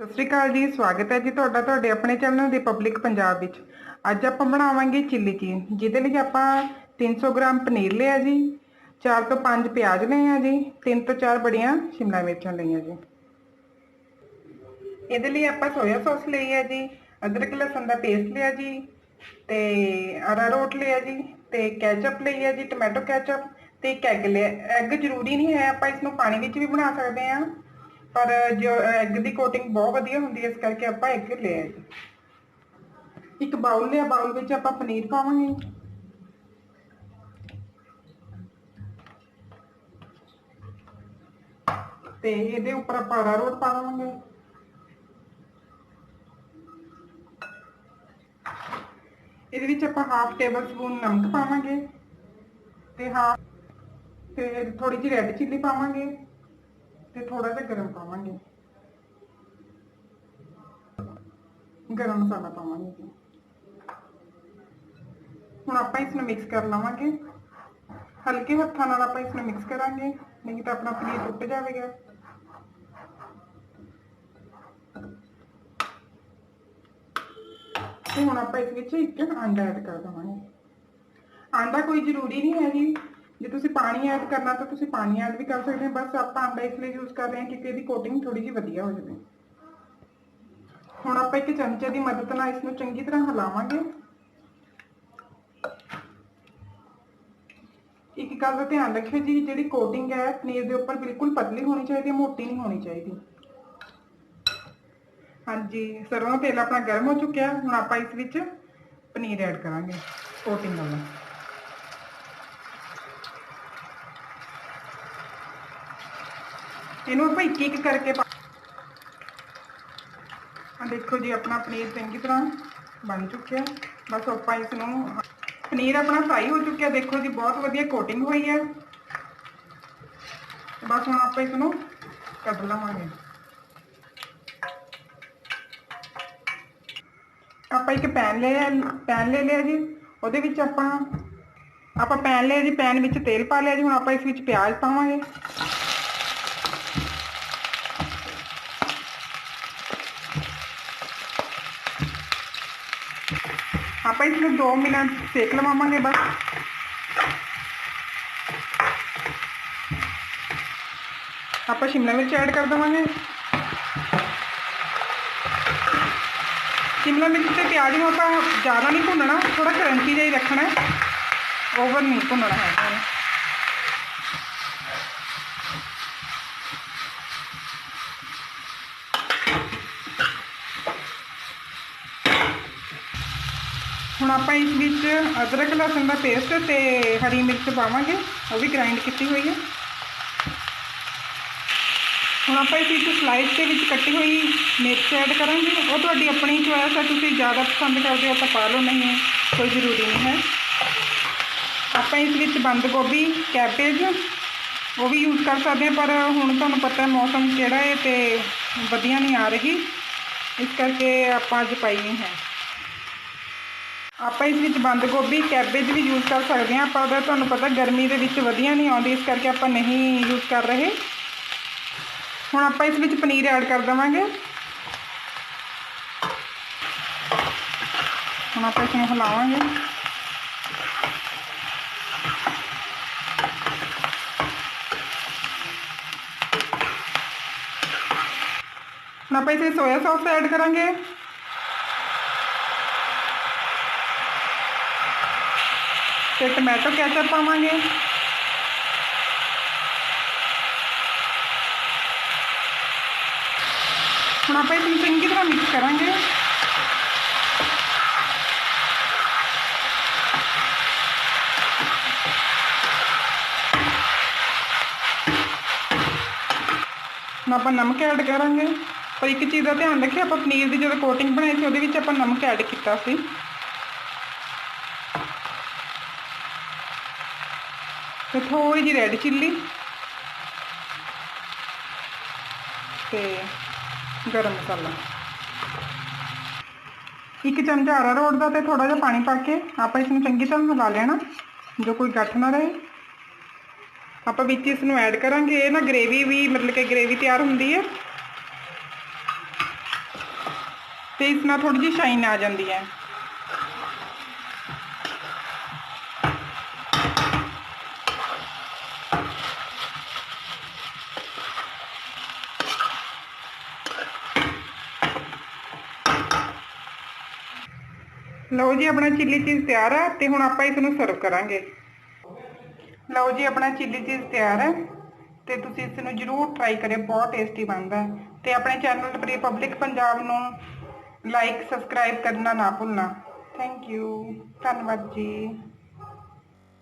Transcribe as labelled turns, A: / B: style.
A: ਸਤਿ ਸ਼੍ਰੀ ਅਕਾਲ ਜੀ, ਸਵਾਗਤ ਹੈ ਜੀ ਤੁਹਾਡਾ ਤੁਹਾਡੇ ਆਪਣੇ ਚੈਨਲ ਰਿਪਬਲਿਕ ਪੰਜਾਬ ਵਿੱਚ। ਅੱਜ ਆਪਾਂ ਬਣਾਵਾਂਗੇ ਚਿੱਲੀ ਚੀਜ਼ ਜਿਹਦੇ ਲਈ ਆਪਾਂ 300 ਗ੍ਰਾਮ ਪਨੀਰ ਲਿਆ ਜੀ 4 ਤੋਂ 5 ਪਿਆਜ਼ ਲਏ ਆ ਜੀ 3 ਤੋਂ 4 ਬੜੀਆਂ ਸ਼ਿਮਲਾ ਮਿਰਚਾਂ ਲਈਆਂ ਜੀ। ਇਹਦੇ ਲਈ ਆਪਾਂ ਸੋਇਆ ਸੌਸ ਲਈ ਹੈ ਜੀ, ਅਦਰਕ ਲਸਣ ਦਾ ਪੇਸਟ ਲਿਆ ਜੀ, ਤੇ ਅਰਾਰੋਟ ਲਿਆ ਜੀ, ਤੇ ਕੈਚਅਪ ਲਈ ਹੈ ਜੀ ਟੋਮੈਟੋ ਕੈਚਅਪ ਤੇ ਇੱਕ ਐਗ ਲਿਆ ਐਗ ਜ਼ਰੂਰੀ ਨਹੀਂ ਹੈ, ਆਪਾਂ ਇਸ ਨੂੰ ਪਾਣੀ ਵਿੱਚ ਵੀ ਬਣਾ ਸਕਦੇ ਹਾਂ। ਪਰ ਜੋ ਐਗ ਦੀ ਕੋਟਿੰਗ ਬਹੁਤ ਵਧੀਆ ਹੁੰਦੀ ਹੈ ਇਸ ਕਰਕੇ ਆਪਾਂ ਐਗ ਲਿਆ ਜੀ ਇੱਕ ਬਾਉਲ ਲਿਆ ਬਾਉਲ ਵਿੱਚ ਆਪਾਂ ਪਨੀਰ ਪਾਵਾਂਗੇ ਤੇ ਇਹਦੇ ਉੱਪਰ ਆਪਾਂ ਅਰਾਰੋਟ ਪਾਵਾਂਗੇ ਇਹਦੇ ਵਿੱਚ ਆਪਾਂ ਹਾਫ ਟੇਬਲ ਸਪੂਨ ਨਮਕ ਪਾਵਾਂਗੇ ਤੇ ਹਾਫ ਤੇ ਥੋੜੀ ਜਿਹੀ ਰੈੱਡ ਚਿੱਲੀ ਪਾਵਾਂਗੇ ਤੇ ਥੋੜਾ ਜਿਹਾ ਗਰਮ ਪਾਵਾਂਗੇ ਗਰਮ ਮਸਾਲਾ ਪਾਵਾਂਗੇ ਜੀ ਹੁਣ ਆਪਾਂ ਇਸ ਨੂੰ ਮਿਕਸ ਕਰ ਲਵਾਂਗੇ ਹਲਕੇ ਹੱਥਾਂ ਨਾਲ ਆਪਾਂ ਇਸ ਨੂੰ ਮਿਕਸ ਕਰਾਂਗੇ ਨਹੀਂ ਤਾਂ ਆਪਣਾ ਪਨੀਰ ਟੁੱਟ ਜਾਵੇਗਾ ਤੇ ਹੁਣ ਆਪਾਂ ਇਸ ਵਿੱਚ ਇੱਕ ਅੰਡਾ ਐਡ ਕਰ ਦਵਾਂਗੇ ਆਂਡਾ ਕੋਈ ਜ਼ਰੂਰੀ ਨਹੀਂ ਹੈ ਜੀ ਜੇ ਤੁਸੀਂ ਪਾਣੀ ਐਡ ਕਰਨਾ ਤਾਂ ਤੁਸੀਂ ਪਾਣੀ ਐਡ ਵੀ ਕਰ ਸਕਦੇ ਹੋ ਬਸ ਆਪਾਂ ਆਂਡਾ ਇਸ ਲਈ ਯੂਜ਼ ਕਰ ਰਹੇ ਹਾਂ ਕਿਉਂਕਿ ਇਹਦੀ ਕੋਟਿੰਗ ਥੋੜੀ ਜਿਹੀ ਵਧੀਆ ਹੋ ਜਾਵੇ ਹੁਣ ਆਪਾਂ ਇੱਕ ਚਮਚੇ ਦੀ ਮਦਦ ਨਾਲ ਇਸ ਨੂੰ ਚੰਗੀ ਤਰ੍ਹਾਂ ਹਿਲਾਵਾਂਗੇ ਇੱਕ ਗੱਲ ਦਾ ਧਿਆਨ ਰੱਖਿਓ ਜੀ ਜਿਹੜੀ ਕੋਟਿੰਗ ਹੈ ਪਨੀਰ ਦੇ ਉੱਪਰ ਬਿਲਕੁਲ ਪਤਲੀ ਹੋਣੀ ਚਾਹੀਦੀ ਹੈ ਮੋਟੀ ਨਹੀਂ ਹੋਣੀ ਚਾਹੀਦੀ ਹਾਂਜੀ ਸਰੋਂ ਦਾ ਤੇਲ ਆਪਣਾ ਗਰਮ ਹੋ ਚੁੱਕਿਆ ਹੁਣ ਆਪਾਂ ਇਸ ਵਿੱਚ ਪਨੀਰ ਐਡ ਕਰਾਂਗੇ ਕੋਟਿੰਗ ਵਾਲਾ ਇਹਨੂੰ ਆਪਾਂ ਇੱਕ ਇੱਕ ਕਰਕੇ ਪਾ ਆ ਦੇਖੋ ਜੀ ਆਪਣਾ ਪਨੀਰ ਚੰਗੀ ਤਰ੍ਹਾਂ ਬਣ ਚੁੱਕਿਆ ਬਸ ਆਪਾਂ ਇਸ ਨੂੰ ਪਨੀਰ ਆਪਣਾ ਫਰਾਈ ਹੋ ਚੁੱਕਿਆ ਦੇਖੋ ਜੀ ਬਹੁਤ ਵਧੀਆ ਕੋਟਿੰਗ ਹੋਈ ਹੈ ਤੇ ਬਸ ਹੁਣ ਆਪਾਂ ਇਸ ਨੂੰ ਕੱਢ ਲਵਾਂਗੇ ਆਪਾਂ ਇੱਕ ਪੈਨ ਲੈ ਪੈਨ ਲੈ ਲਿਆ ਜੀ ਉਹਦੇ ਵਿੱਚ ਆਪਾਂ ਆਪਾਂ ਪੈਨ ਲਿਆ ਜੀ ਪੈਨ ਵਿੱਚ ਤੇਲ ਪਾ ਲਿਆ ਜੀ ਹੁਣ ਆਪਾਂ ਇਸ ਵਿੱਚ ਪਿਆਜ਼ ਪਾਵਾਂਗੇ ਆਪਾਂ ਇਸ ਨੂੰ 2 ਮਿੰਟ ਸੇਕ ਲਵਾਵਾਂਗੇ ਬਸ। ਆਪਾਂ ਸ਼ਿਮਲਾ ਮਿਰਚ ਐਡ ਕਰ ਦੇਵਾਂਗੇ। ਸ਼ਿਮਲਾ ਮਿਰਚ ਤੇ ਪਿਆਜ਼ ਨੂੰ ਆਪਾਂ ਜ਼ਿਆਦਾ ਨਹੀਂ ਭੁੰਨਣਾ ਥੋੜਾ ਕਰੰਚੀ ਜਿਹਾ ਹੀ ਰੱਖਣਾ ਓਵਨ ਨਹੀਂ ਭੁੰਨਣਾ ਹੈ। ਆਪਾਂ ਇਸ ਵਿੱਚ ਅਦਰਕ ਲਸਣ ਦਾ ਪੇਸਟ ਤੇ ਹਰੀ ਮਿਰਚ ਪਾਵਾਂਗੇ ਉਹ ਵੀ ਗ੍ਰਾਈਂਡ ਕੀਤੀ ਹੋਈ ਹੈ ਹੁਣ ਆਪਾਂ ਇਸ ਵਿੱਚ ਸਲਾਈਸ ਦੇ ਵਿੱਚ ਕੱਟੀ ਹੋਈ ਮਿਰਚ ਐਡ ਕਰਾਂਗੇ ਉਹ ਤੁਹਾਡੀ ਆਪਣੀ ਚੋਇਸ ਹੈ ਤੁਸੀਂ ਜ਼ਿਆਦਾ ਪਸੰਦ ਕਰਦੇ ਹੋ ਤਾਂ ਪਾ ਲਓ ਨਹੀਂ ਕੋਈ ਜ਼ਰੂਰੀ ਨਹੀਂ ਹੈ ਆਪਾਂ ਇਸ ਵਿੱਚ ਬੰਦ ਗੋਭੀ ਕੈਬੇਜ ਉਹ ਵੀ ਯੂਜ਼ ਕਰ ਸਕਦੇ ਹਾਂ ਪਰ ਹੁਣ ਤੁਹਾਨੂੰ ਪਤਾ ਹੈ ਮੌਸਮ ਕਿਹੜਾ ਹੈ ਤੇ ਵਧੀਆ ਨਹੀਂ ਆ ਰਹੀ ਇਸ ਕਰਕੇ ਆਪਾਂ ਅੱਜ ਪਾਈ ਨਹੀਂ ਹੈ ਆਪਾਂ ਇਸ ਵਿੱਚ ਬੰਦ ਗੋਭੀ ਕੈਬੇਜ ਵੀ ਯੂਜ਼ ਕਰ ਸਕਦੇ ਹਾਂ ਪਰ ਉਹਦਾ ਤੁਹਾਨੂੰ ਪਤਾ ਗਰਮੀ ਦੇ ਵਿੱਚ ਵਧੀਆ ਨਹੀਂ ਆਉਂਦੀ ਇਸ ਕਰਕੇ ਆਪਾਂ ਨਹੀਂ ਯੂਜ਼ ਕਰ ਰਹੇ ਹੁਣ ਆਪਾਂ ਇਸ ਵਿੱਚ ਪਨੀਰ ਐਡ ਕਰ ਦੇਵਾਂਗੇ ਹੁਣ ਆਪਾਂ ਇਸ ਨੂੰ ਹਿਲਾਵਾਂਗੇ ਹੁਣ ਆਪਾਂ ਇਸ ਵਿੱਚ ਸੋਇਆ ਸੌਸ ਐਡ ਕਰਾਂਗੇ ਤੇ ਟਮੈਟੋ ਕੈਚਅਪ ਪਾਵਾਂਗੇ? ਹੁਣ ਆਪਾਂ ਇਸ ਚੰਗੀ ਤਰ੍ਹਾਂ ਮਿਕਸ ਕਰਾਂਗੇ। ਹੁਣ ਆਪਾਂ ਨਮਕ ਐਡ ਕਰਾਂਗੇ। ਪਰ ਇੱਕ ਚੀਜ਼ ਦਾ ਧਿਆਨ ਰੱਖਿਓ ਆਪਾਂ ਪਨੀਰ ਦੀ ਜਦੋਂ ਕੋਟਿੰਗ ਬਣਾਈ ਸੀ, ਉਹਦੇ ਵਿੱਚ ਆਪਾਂ ਨਮਕ ਐਡ ਕੀਤਾ ਸੀ। ਤੇ ਥੋੜੀ ਜਿਹੀ ਰੈੱਡ ਚਿੱਲੀ ਤੇ ਗਰਮ ਮਸਾਲਾ। ਇੱਕ ਚਮਚਾ ਅਰਾਰੋਟ ਦਾ ਤੇ ਥੋੜਾ ਜਿਹਾ ਪਾਣੀ ਪਾ ਕੇ ਆਪਾਂ ਇਸ ਨੂੰ ਚੰਗੀ ਤਰ੍ਹਾਂ ਮਿਲਾ ਲੈਣਾ, ਜੋ ਕੋਈ ਗੱਠ ਨਾ ਰਹੇ। ਆਪਾਂ ਵਿੱਚ ਇਸ ਨੂੰ ਐਡ ਕਰਾਂਗੇ, ਇਹ ਨਾ ਗ੍ਰੇਵੀ ਵੀ ਮਤਲਬ ਕਿ ਗ੍ਰੇਵੀ ਤਿਆਰ ਹੁੰਦੀ ਹੈ। ਤੇ ਇਸ ਨਾਲ ਥੋੜੀ ਜਿਹੀ ਸ਼ਾਈਨ ਆ ਜਾਂਦੀ ਹੈ। ਲਓ ਜੀ ਆਪਣਾ ਚਿੱਲੀ ਚੀਜ਼ ਤਿਆਰ ਹੈ ਤੇ ਹੁਣ ਆਪਾਂ ਇਸ ਨੂੰ ਸਰਵ ਕਰਾਂਗੇ ਲਓ ਜੀ ਆਪਣਾ ਚਿੱਲੀ ਚੀਜ਼ ਤਿਆਰ ਹੈ ਤੇ ਤੁਸੀਂ ਇਸ ਨੂੰ ਜਰੂਰ ਟਰਾਈ ਕਰਿਓ ਬਹੁਤ ਟੇਸਟੀ ਬਣਦਾ ਹੈ ਤੇ ਆਪਣੇ ਚੈਨਲ ਰਿਪਬਲਿਕ ਪੰਜਾਬ ਨੂੰ ਲਾਈਕ ਸਬਸਕ੍ਰਾਈਬ ਕਰਨਾ ਨਾ ਭੁੱਲਣਾ ਥੈਂਕ ਯੂ ਧੰਨਵਾਦ ਜੀ